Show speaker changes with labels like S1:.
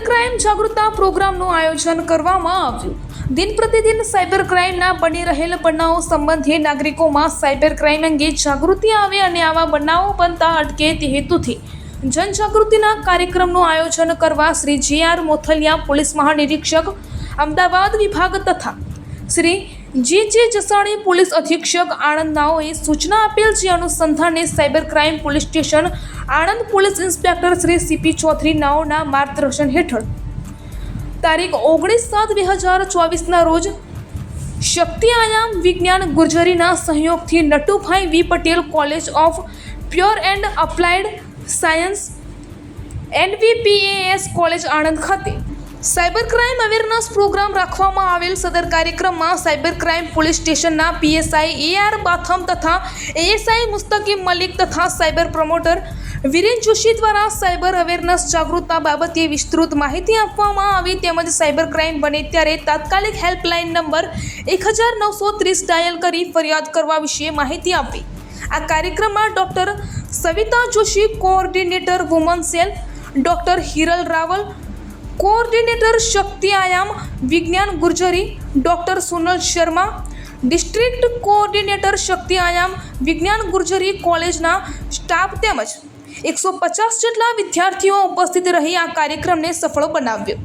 S1: Crime જાગૃતતા પ્રોગ્રામનું આયોજન કરવામાં આવ્યું. દિન પ્રતિદિન સાયબર ક્રાઇમના બની રહેલ બનાવો સંબંધે નાગરિકોમાં સાયબર ક્રાઇમ અંગે જાગૃતિ આવે અને આવા બનાવો બનતા અટકે તે હેતુથી જનજાગૃતિના કાર્યક્રમનું આયોજન કરવા Shri J R Mothaliya police મહાનિરીક્ષક Ahmedabad વિભાગ તથા શ્રી જે જે જસાણી પોલીસ અધિક્ષક આણંદ નાઓએ સૂચના આપેલ જે અનુસંધાને cyber crime police station Anand police inspector Shri C P Chaudhary નાઓના માર્ગદર્શન હેઠળ. તારીખ ઓગણીસ સાત બે હજાર ચોવીસના રોજ શક્તિ આયામ વિજ્ઞાન ગુર્જરીના સહયોગથી Natubhai V Patel college of pure and applied science NVPAS college Anand ખાતે સાયબર ક્રાઇમ અવેરનેસ પ્રોગ્રામ રાખવામાં આવેલ સદર કાર્યક્રમમાં સાયબર ક્રાઇમ પોલીસ સ્ટેશનના પીએસઆઈ એ આર બાથમ તથા એએસઆઈ મુસ્તકીમ મલિક તથા સાયબર પ્રમોટર વિરેન જોશી દ્વારા સાયબર અવેરનેસ જાગૃતતા બાબતે વિસ્તૃત માહિતી આપવામાં આવી તેમજ સાયબર ક્રાઇમ બને ત્યારે તાત્કાલિક હેલ્પલાઇન નંબર એક હજાર નવસો ત્રીસ ડાયલ કરી ફરિયાદ કરવા વિશે માહિતી આપી. આ કાર્યક્રમમાં doctor Savita Joshi, coordinator woman cell, doctor Hiral Raval coordinator Shakti Aayam Vigyan Gurjari doctor Sunal Sharma, district coordinator Shakti Aayam Vigyan Gurjari કોલેજના સ્ટાફ તેમજ એકસો પચાસ જેટલા વિદ્યાર્થીઓ ઉપસ્થિત રહી આ કાર્યક્રમને સફળ બનાવ્યો.